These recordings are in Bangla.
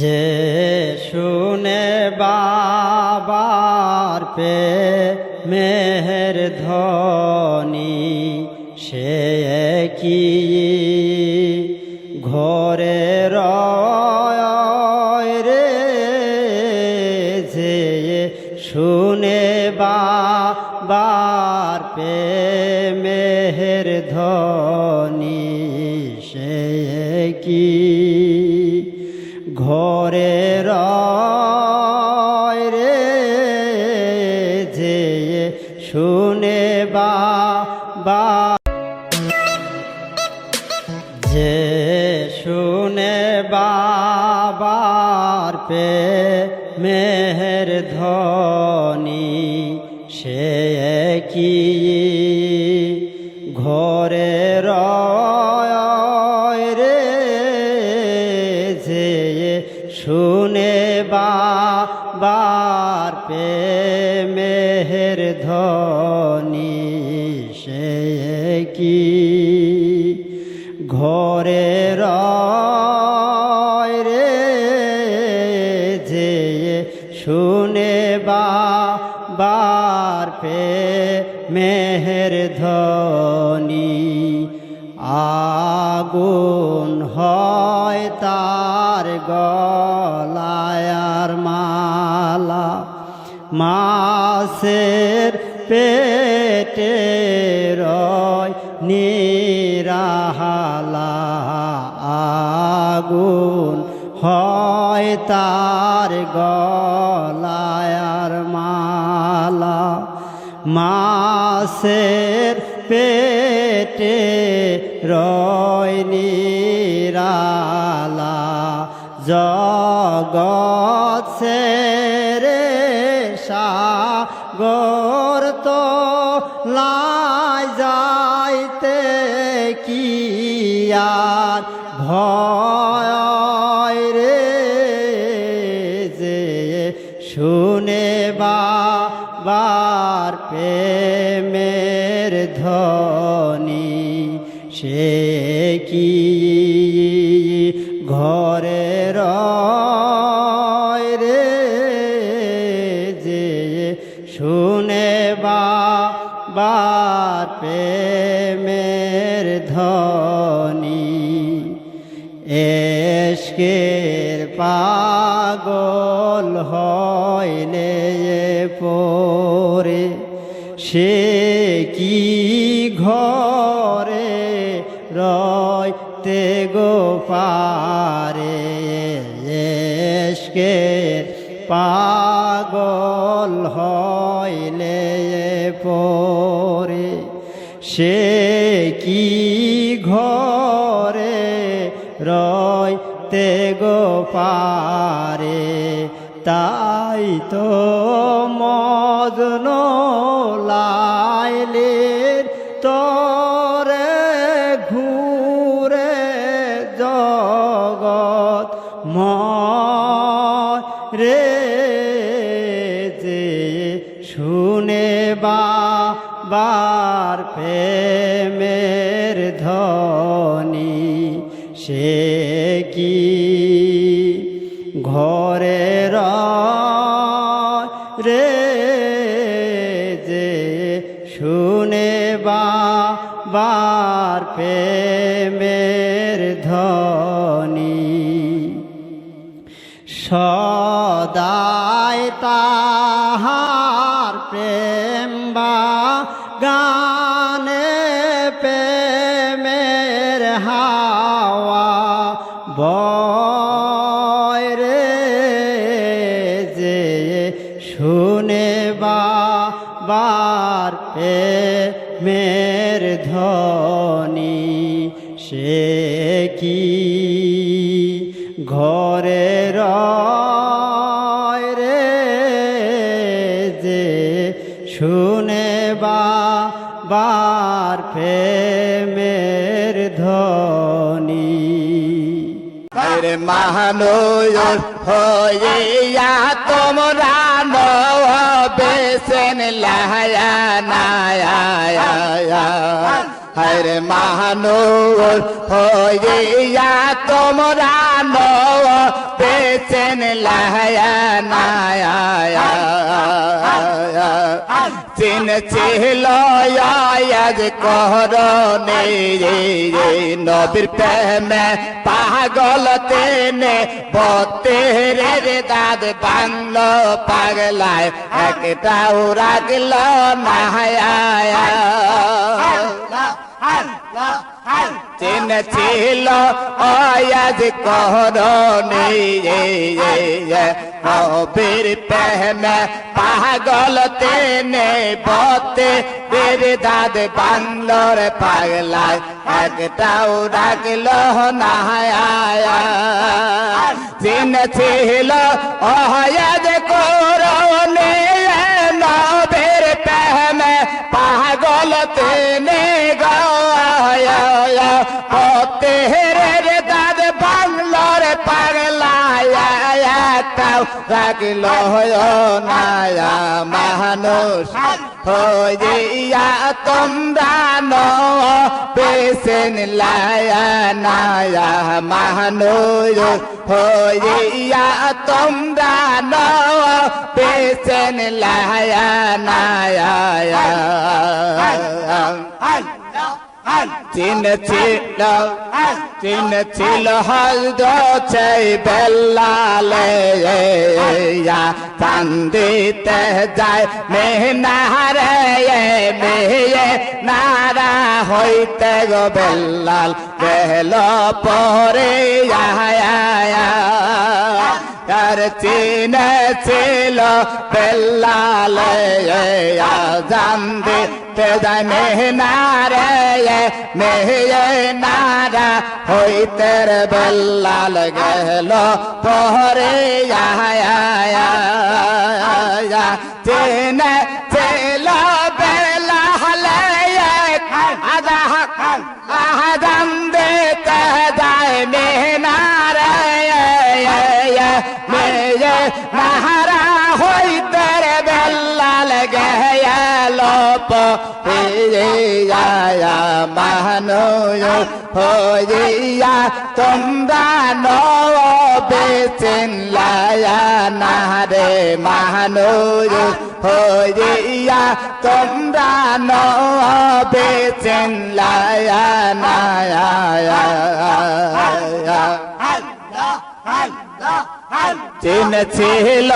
যে শুনে বাবার পে মেহের ধনি সে কি ঘরে রে। যে শুনে বাবার পে মেহের ধনি পে মেহের ধনি, সে কি ঘরে রে, যে শুনে বাবার পে মেহের ধনি, সে কি ঘরে ধনি আগুন হয় তার গলায়ার মালা। মাসের পেটে রয় নিরাহালা। আগুন হয় তার গলায়ার মাসের পেটে রয় নিরালা জগৎ রে সাগর তো লাই যাইতে কি আর ভয় প্রেমের ধ্বনি, সে কি ঘরে রে যে শুনে বার প্রেমের ধ্বনি? এসকের পাগল হইলে পরে সে কি ঘরে রয় রয়তে গো পারে? এসকের পাগল হইলে পরে। সে কি ঘরে রয়তে গো পারে? তাই তো মদন সে কি? ঘরে রে যে শুনে বার প্রেমের ধ্বনি। সদায় তাহার প্রেম বা গানে সে কি ঘরে রে যে শুনে বার প্রেমের ধ্বনি? রে মাহানয় হইয়া তোমরা বেসেন লায়া, নায়া হরে মানুষ হইয়া তোমরা নও পেছেন লায়া চিন ছিল আজ করনে নবীর প্রেমে পাগল তেনে বতের দাদ বাংলো পাগলায় একটাও রাগল না চিন ছিল আয়াজ করনি নবীর প্রেমে পাগল তেনে বতে বের দাদ বাংলোর পাগলায় একটাও ডাকল না চিন ছিল আয়াজ করনি তাও রাগল নায়া মানুষ হইয়া তোমরা নো বেসেন লায়া নায়া মানুষ হইয়া তোমরা নো বেসেন লায়া নায়া চিন ছিল চিন ছিল হলদ চাই বেলালে চান্দিতে যায় মেহনারে, মেয়ে নারা হইতে গো বেল্লাল গেল পরে আর চিন ছিল বেল্লালে জানদি তে যায় মেহনারে মেহনারা নারা হইতে বল্লাল গেল পরে চিন গেল পিয়া মানো হইয়া তোমরা নো বেচেন লায়া নারে মানো হইয়া তোমরা নো বেচেন লায়া নায়া। চিন ছিল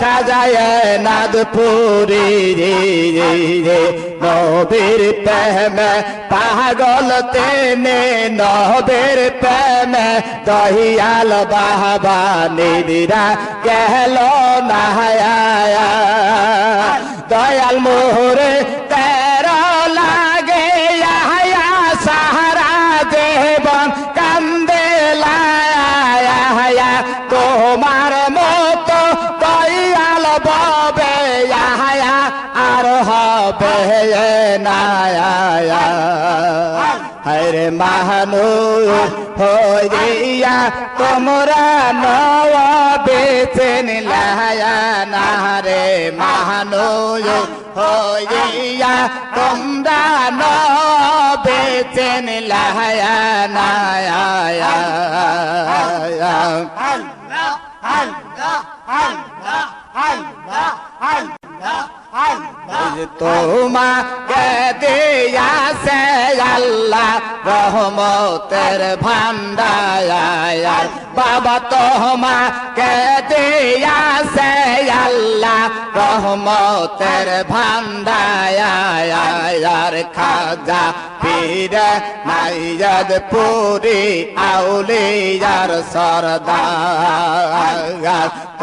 খাজায় নাদপুরি রে রে রে নবীর প্রেমে পাগল তেনে নবীর প্রেমে দহিয়াল বাবা নিদিরা গেল নাহায়া দয়াল মোহরে হরে মাহানু হইয়া তোমরা নব বেচেন লায়া না রে মাহানু হইয়া তোমরা নব বেচেন লায়া নায়া তোমাকে দিয়াছে আল্লাহ রহমতের ভান্ডার। বাবা তোমাকে দিয়াছে আল্লাহ রহমতের ভান্ডার। খাজা পীর নাইয়াদ পুরি আউলিয়ার সরদার।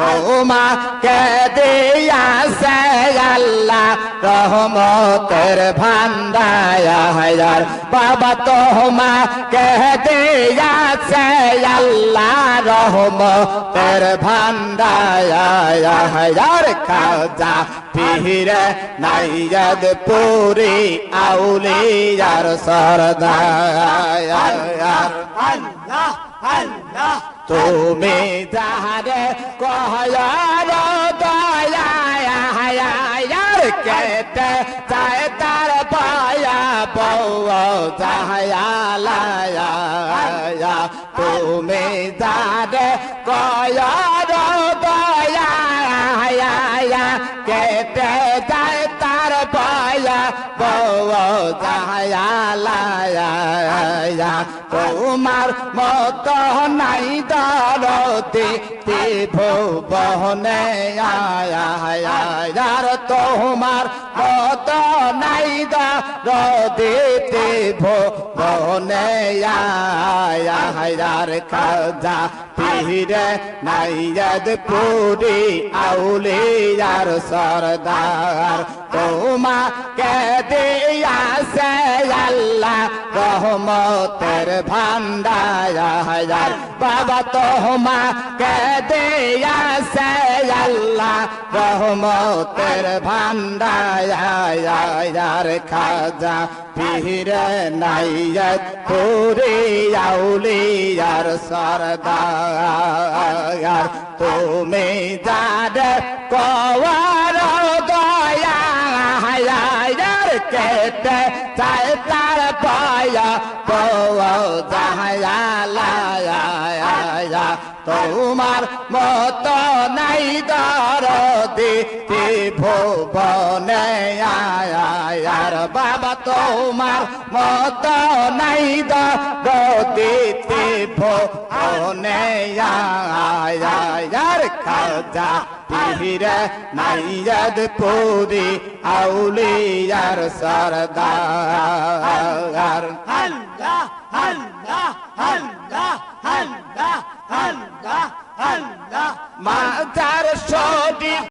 তোমাকে দিয়াছে আল্লাহ রহমতের ভান্ডার বাবা তোমাকে দিয়াছে আল্লাহ রহমতের ভান্ডার খাজা পীর নাইয়াদ পুরি আউলিয়ার সরদার তুমি কহয়ার দয়ার কেটে চায় তার পায়া বউ দয়ালায়া তুমি দাদে কয়ার দয়া কেটে তোমার মত নাই দারতি ভুবনে আয়া তোমার মত দারতি ভুবনে আয়ার খাজা, পীরে নাইয়াদ পুরি আউলিয়ার সরদার। তোমাকে দিয়াছে আল্লাহ রহমতের ভান্ডার বাবা, তোমাকে দিয়াছে আল্লাহ রহমতের ভান্ডার খাজা পীরে নাইয়াদ পুরি আউলিয়ার সরদার। তুমি যার কওয়ার দয়া হায়ার কেটে তার পায়া পয়া তোমার মত নাই দরদি ভুবনে আয়ার বাবা তোমার মত নাই দরদি ভুবনে আয়ার খাজা পীরে নাইয়াদ পুরি আউলিয়ার সরদার আল্লাহ আল্লাহ আল্লাহ মাজার শরীফ